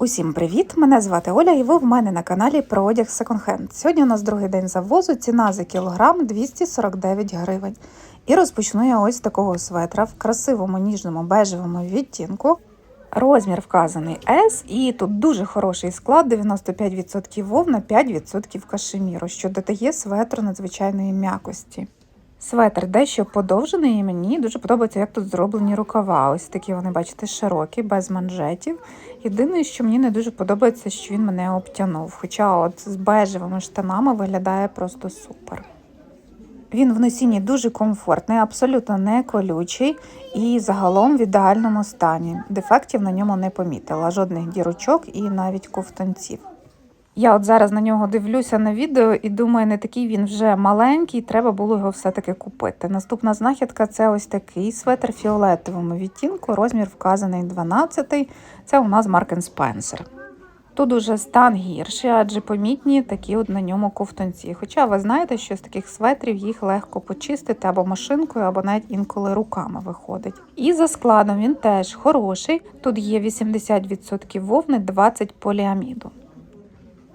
Усім привіт! Мене звати Оля, і ви в мене на каналі про одяг секонд-хенд. Сьогодні у нас другий день завозу, ціна за кілограм 249 гривень. І розпочну я ось такого светра в красивому ніжному бежевому відтінку. Розмір вказаний S, і тут дуже хороший склад: 95% вовна, 5% кашеміру, що додає светру надзвичайної м'якості. Светр дещо подовжений, і мені дуже подобається, як тут зроблені рукава. Ось такі вони, бачите, широкі, без манжетів. Єдине, що мені не дуже подобається, що він мене обтянув. Хоча от з бежевими штанами виглядає просто супер. Він в носінні дуже комфортний, абсолютно не колючий і загалом в ідеальному стані. Дефектів на ньому не помітила, жодних дірочок і навіть ковтунців. Я от зараз на нього дивлюся на відео і думаю, не такий він вже маленький, треба було його все-таки купити. Наступна знахідка це ось такий светр фіолетовому відтінку, розмір вказаний 12 Це у нас Mark Spencer. Тут уже стан гірший, адже помітні такі от на ньому ковтунці. Хоча ви знаєте, що з таких светрів їх легко почистити або машинкою, або навіть інколи руками виходить. І за складом він теж хороший. Тут є 80% вовни, 20 поліаміду.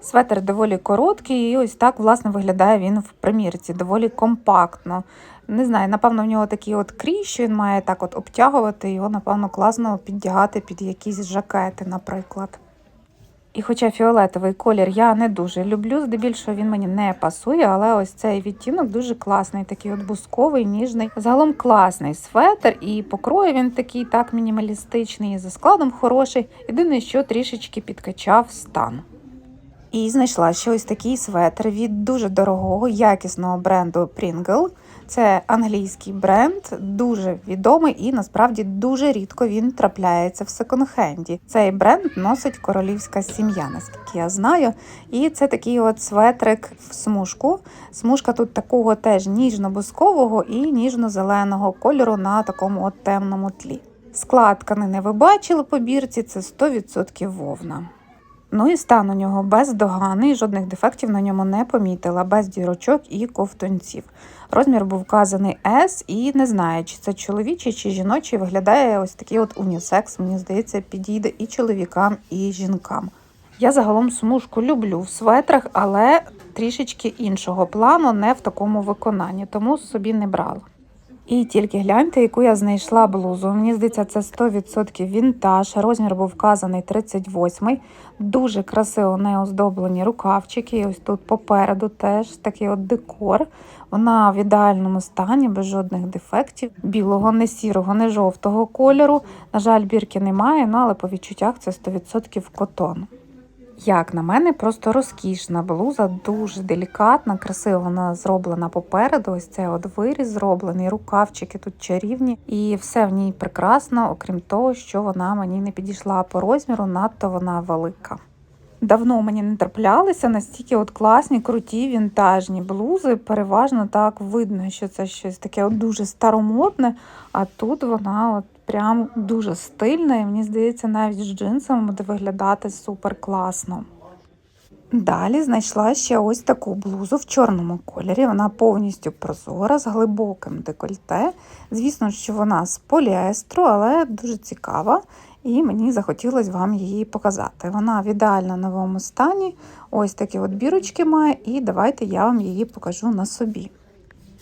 Светр доволі короткий, і ось так власне виглядає він в примірці, доволі компактно. Не знаю, напевно, в нього такий от крій, що він має так от обтягувати, його, напевно, класно піддягати під якісь жакети, наприклад. І хоча фіолетовий колір я не дуже люблю, здебільшого він мені не пасує, але ось цей відтінок дуже класний, такий от бусковий, ніжний. Загалом класний светр, і покрою він такий так мінімалістичний, і за складом хороший. Єдине, що трішечки підкачав стан. І знайшла ще ось такий светр від дуже дорогого, якісного бренду Pringle. Це англійський бренд, дуже відомий і насправді дуже рідко він трапляється в секонд-хенді. Цей бренд носить королівська сім'я, наскільки я знаю. І це такий от светрик в смужку. Смужка тут такого теж ніжно-бускового і ніжно-зеленого кольору на такому от темному тлі. Склад тканини ви бачили по бірці, це 100% вовна. Ну і стан у нього бездоганий, жодних дефектів на ньому не помітила, без дірочок і ковтунців. Розмір був вказаний S, і не знаю, чи це чоловічий чи жіночий, виглядає ось такий от унісекс, мені здається, підійде і чоловікам, і жінкам. Я загалом смужку люблю в светрах, але трішечки іншого плану, не в такому виконанні, тому собі не брала. І тільки гляньте, яку я знайшла блузу. Мені здається, це 100% вінтаж. Розмір був вказаний 38 Дуже красиво не оздоблені рукавчики. І ось тут попереду теж такий от декор. Вона в ідеальному стані, без жодних дефектів. Білого, не сірого, не жовтого кольору. На жаль, бірки немає, ну, але по відчуттях це 100% котон. Як на мене, просто розкішна блуза, дуже делікатна, красиво вона зроблена попереду. Ось це от виріз зроблений, рукавчики тут чарівні, і все в ній прекрасно, окрім того, що вона мені не підійшла по розміру, надто вона велика. Давно мені не траплялися настільки от класні, круті вінтажні блузи. Переважно так видно, що це щось таке от дуже старомодне, а тут вона от прям дуже стильна, і мені здається, навіть з джинсами буде виглядати супер класно. Далі знайшла ще ось таку блузу в чорному кольорі. Вона повністю прозора, з глибоким декольте. Звісно, що вона з поліестру, але дуже цікава, і мені захотілося вам її показати. Вона в ідеально новому стані. Ось такі от бірочки має, і давайте я вам її покажу на собі.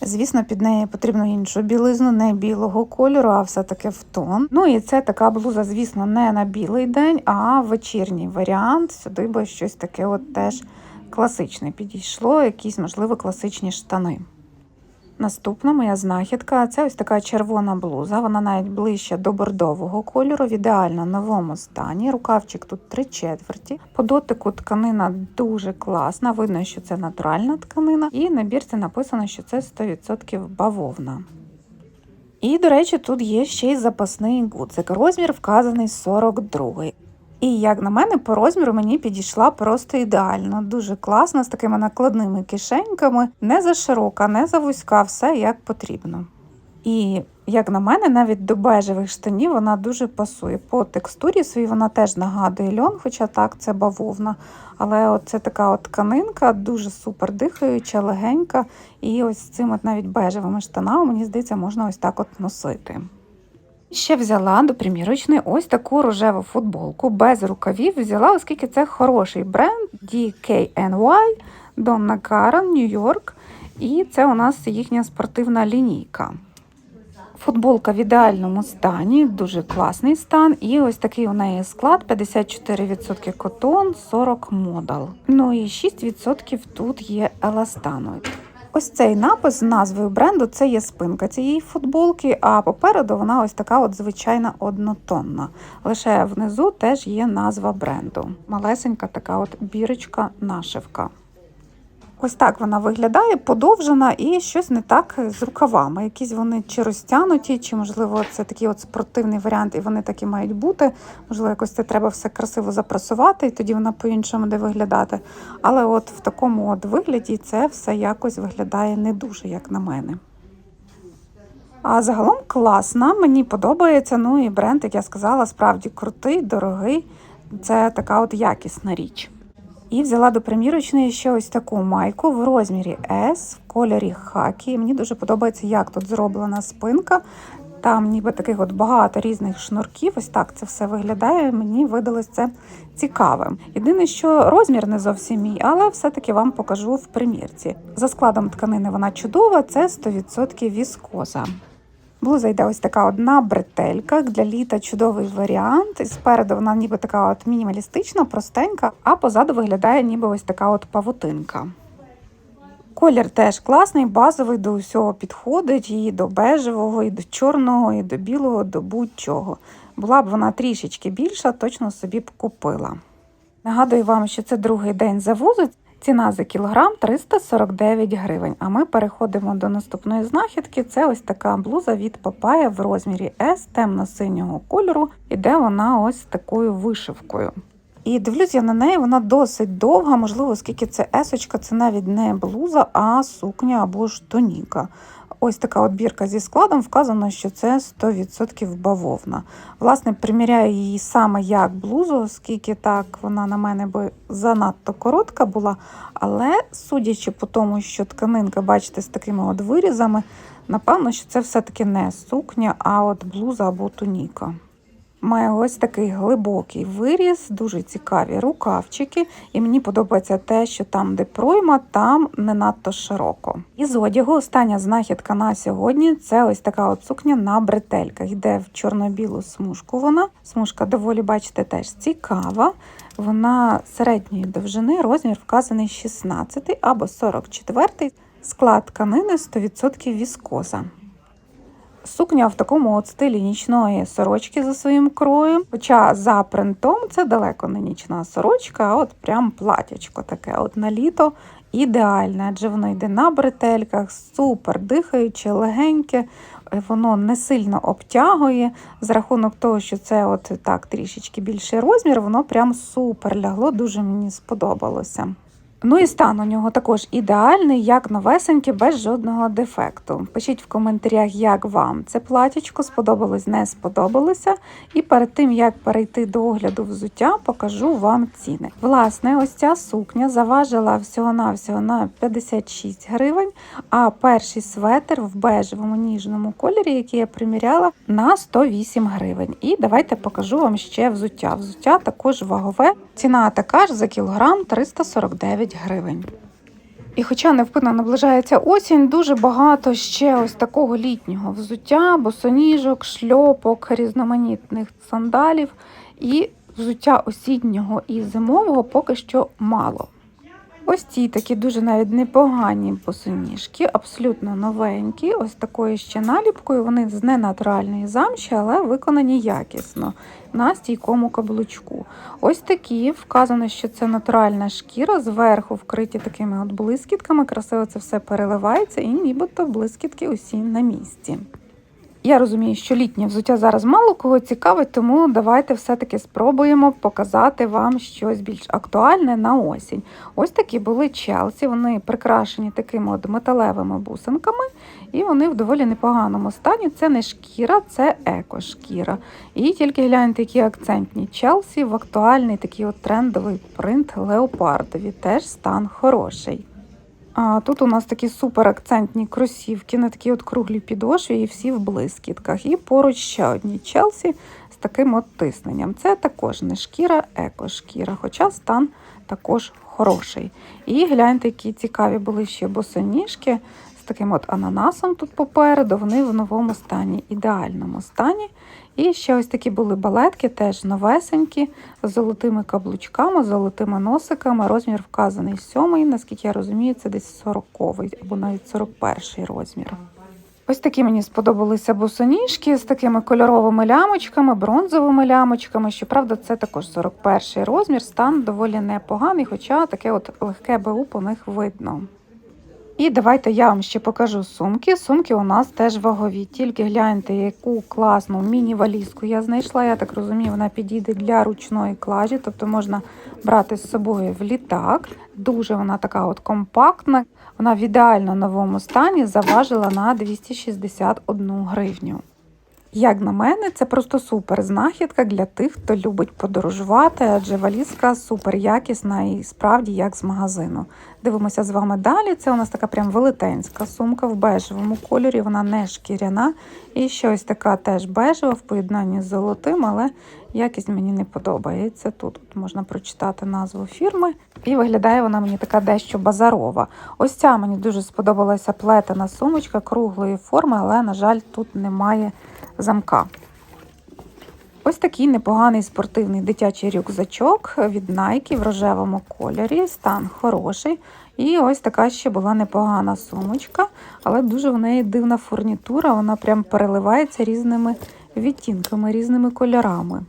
Звісно, під неї потрібно іншу білизну, не білого кольору, а все-таки в тон. Ну і це така блуза, звісно, не на білий день, а вечірній варіант. Сюди би щось таке от теж класичне підійшло, якісь, можливо, класичні штани. Наступна моя знахідка це ось така червона блуза. Вона навіть ближче до бордового кольору, в ідеально новому стані. Рукавчик тут три четверті. По дотику тканина дуже класна. Видно, що це натуральна тканина, і на бірці написано, що це 100% бавовна. І, до речі, тут є ще й запасний гудзик. Розмір вказаний 42 і, як на мене, по розміру мені підійшла просто ідеально. Дуже класна, з такими накладними кишеньками, не за широка, не за вузька, все як потрібно. І, як на мене, навіть до бежевих штанів вона дуже пасує. По текстурі своїй вона теж нагадує льон, хоча так, це бавовна. Але це така от тканинка, дуже супер дихаюча, легенька. І ось цим от навіть бежевими штанами, мені здається, можна ось так от носити. Ще взяла до примірочної ось таку рожеву футболку без рукавів. Взяла, оскільки це хороший бренд DKNY, Donna Karan, Нью-Йорк. І це у нас їхня спортивна лінійка. Футболка в ідеальному стані, дуже класний стан. І ось такий у неї склад: 54% котон, 40 модал. Ну і 6% тут є еластану. Ось цей напис з назвою бренду це є спинка цієї футболки, а попереду вона ось така от звичайна однотонна. Лише внизу теж є назва бренду. Малесенька така от бірочка нашивка. Ось так вона виглядає, подовжена і щось не так з рукавами. Якісь вони чи розтянуті, чи, можливо, це такий от спортивний варіант, і вони такі мають бути. Можливо, якось це треба все красиво запрасувати, і тоді вона по-іншому буде виглядати. Але от в такому от вигляді це все якось виглядає не дуже, як на мене. А загалом класна, мені подобається. Ну і бренд, як я сказала, справді крутий, дорогий. Це така от якісна річ. І взяла до примірочної ще ось таку майку в розмірі S в кольорі хакі. Мені дуже подобається, як тут зроблена спинка. Там ніби таких от багато різних шнурків. Ось так це все виглядає. Мені видалось це цікавим. Єдине, що розмір не зовсім мій, але все-таки вам покажу в примірці. За складом тканини вона чудова, це 100% віскоза. Блуза йде ось така одна бретелька. Для літа чудовий варіант. І спереду вона ніби така от мінімалістична, простенька, а позаду виглядає ніби ось така от павутинка. Колір теж класний, базовий до усього підходить, і до бежевого, і до чорного, і до білого, до будь-чого. Була б вона трішечки більша, точно собі б купила. Нагадую вам, що це другий день завозу. Ціна за кілограм 349 гривень. А ми переходимо до наступної знахідки. Це ось така блуза від Папая в розмірі S темно-синього кольору. Іде вона ось такою вишивкою. І дивлюсь я на неї, вона досить довга, можливо, оскільки це есочка, це навіть не блуза, а сукня або ж тоніка. Ось така от бірка зі складом вказано, що це 100% бавовна. Власне, приміряю її саме як блузу, оскільки так вона на мене би занадто коротка була. Але судячи по тому, що тканинка, бачите, з такими от вирізами, напевно, що це все-таки не сукня, а от блуза або туніка. Має ось такий глибокий виріз, дуже цікаві рукавчики, і мені подобається те, що там, де пройма, там не надто широко. І з одягу остання знахідка на сьогодні це ось така от сукня на бретельках. Йде в чорно-білу смужку. Вона смужка доволі, бачите, теж цікава. Вона середньої довжини, розмір вказаний 16 або 44 склад тканини 100% віскоза. Сукня в такому от стилі нічної сорочки за своїм кроєм. Хоча за принтом це далеко не нічна сорочка, а от прям платячко таке от на літо ідеальне, адже воно йде на бретельках, супер дихаюче, легеньке, воно не сильно обтягує. За рахунок того, що це от так трішечки більший розмір, воно прям супер лягло, дуже мені сподобалося. Ну і стан у нього також ідеальний, як новесенький, без жодного дефекту. Пишіть в коментарях, як вам це платічко сподобалось, не сподобалося. І перед тим як перейти до огляду взуття, покажу вам ціни. Власне, ось ця сукня заважила всього-навсього на 56 гривень, а перший светр в бежевому ніжному кольорі, який я приміряла, на 108 гривень. І давайте покажу вам ще взуття. Взуття також вагове. Ціна така ж за кілограм 349 гривень. І хоча невпинно наближається осінь, дуже багато ще ось такого літнього взуття, босоніжок, шльопок, різноманітних сандалів і взуття осіннього і зимового поки що мало. Ось ці такі дуже навіть непогані босоніжки, абсолютно новенькі, ось такою ще наліпкою. Вони з ненатуральної замші, але виконані якісно на стійкому каблучку. Ось такі вказано, що це натуральна шкіра, зверху вкриті такими от блискітками. Красиво це все переливається, і нібито блискітки усі на місці. Я розумію, що літнє взуття зараз мало кого цікавить, тому давайте все-таки спробуємо показати вам щось більш актуальне на осінь. Ось такі були челсі, вони прикрашені такими от металевими бусинками, і вони в доволі непоганому стані. Це не шкіра, це екошкіра. І тільки гляньте, які акцентні челсі в актуальний такий от трендовий принт леопардові. Теж стан хороший. А тут у нас такі супер акцентні кросівки на такій от круглій підошві і всі в блискітках. І поруч ще одні Челсі з таким от тисненням. Це також не шкіра, еко-шкіра, хоча стан також хороший. І гляньте, які цікаві були ще босоніжки з таким от ананасом тут попереду. Вони в новому стані, ідеальному стані. І ще ось такі були балетки, теж новесенькі, з золотими каблучками, золотими носиками. Розмір вказаний сьомий, наскільки я розумію, це десь 40-й або навіть 41 розмір. Ось такі мені сподобалися босоніжки з такими кольоровими лямочками, бронзовими лямочками. Щоправда, це також 41 розмір, стан доволі непоганий, хоча таке от легке БУ по них видно. І давайте я вам ще покажу сумки. Сумки у нас теж вагові. Тільки гляньте, яку класну міні-валізку я знайшла. Я так розумію, вона підійде для ручної клажі, тобто можна брати з собою в літак. Дуже вона така от компактна. Вона в ідеально новому стані заважила на 261 гривню. Як на мене, це просто супер знахідка для тих, хто любить подорожувати, адже валізка супер якісна і справді як з магазину. Дивимося з вами далі. Це у нас така прям велетенська сумка в бежевому кольорі, вона не шкіряна. І щось така теж бежева в поєднанні з золотим, але якість мені не подобається. Тут, можна прочитати назву фірми, і виглядає вона мені така дещо базарова. Ось ця мені дуже сподобалася плетена сумочка круглої форми, але, на жаль, тут немає замка. Ось такий непоганий спортивний дитячий рюкзачок від Nike в рожевому кольорі. Стан хороший. І ось така ще була непогана сумочка, але дуже в неї дивна фурнітура, вона прям переливається різними відтінками, різними кольорами.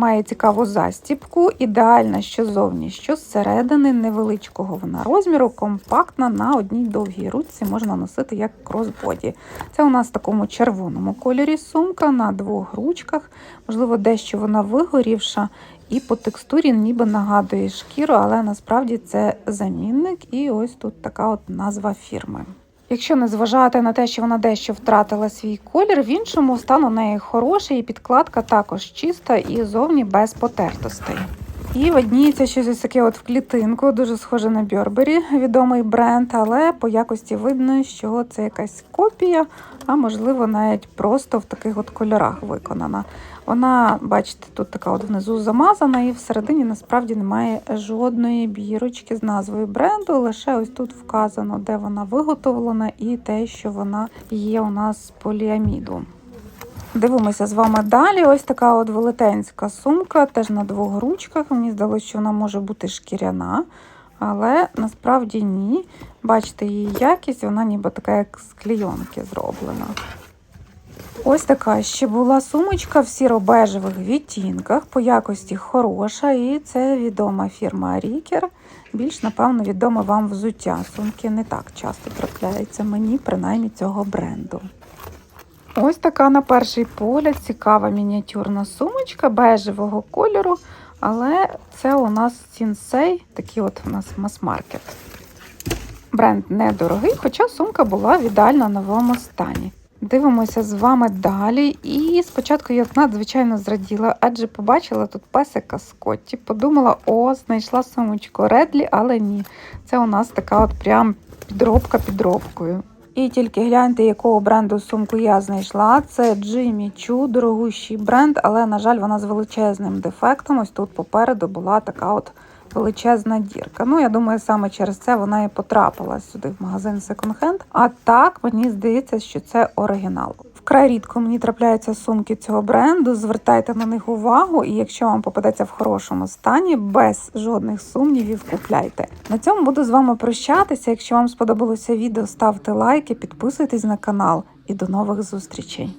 Має цікаву застіпку, ідеальна що ззовні, що зсередини, невеличкого вона розміру, компактна на одній довгій ручці можна носити як кросбоді. Це у нас в такому червоному кольорі сумка на двох ручках. Можливо, дещо вона вигорівша, і по текстурі ніби нагадує шкіру, але насправді це замінник. І ось тут така от назва фірми. Якщо не зважати на те, що вона дещо втратила свій колір, в іншому стан у неї хороший, і підкладка також чиста і зовні без потертостей. І видніється щось ось таке от в клітинку, дуже схоже на Burberry, відомий бренд, але по якості видно, що це якась копія, а можливо навіть просто в таких от кольорах виконана. Вона, бачите, тут така от внизу замазана, і всередині насправді немає жодної бірочки з назвою бренду. Лише ось тут вказано, де вона виготовлена, і те, що вона є у нас з поліаміду. Дивимося з вами далі. Ось така от велетенська сумка, теж на двох ручках. Мені здалося, що вона може бути шкіряна, але насправді ні. Бачите, її якість, вона ніби така, як з клійонки зроблена. Ось така ще була сумочка в сіро-бежевих відтінках, по якості хороша, і це відома фірма Рікер. Більш, напевно, відоме вам взуття. Сумки не так часто трапляються мені, принаймні цього бренду. Ось така, на перший погляд, цікава мініатюрна сумочка бежевого кольору, але це у нас Сінсей, такий от у нас мас-маркет. Бренд недорогий, хоча сумка була в ідеально новому стані. Дивимося з вами далі. І спочатку я надзвичайно зраділа, адже побачила тут песика Скотті. Подумала, о, знайшла сумочку Редлі, але ні. Це у нас така от прям підробка підробкою. І тільки гляньте, якого бренду сумку я знайшла. Це Jimmy Choo, дорогущий бренд, але, на жаль, вона з величезним дефектом. Ось тут попереду була така от величезна дірка. Ну, я думаю, саме через це вона і потрапила сюди в магазин Second Hand. А так мені здається, що це оригінал. Вкрай рідко мені трапляються сумки цього бренду. Звертайте на них увагу, і якщо вам попадеться в хорошому стані, без жодних сумнівів, купляйте. На цьому буду з вами прощатися. Якщо вам сподобалося відео, ставте лайки, підписуйтесь на канал і до нових зустрічей.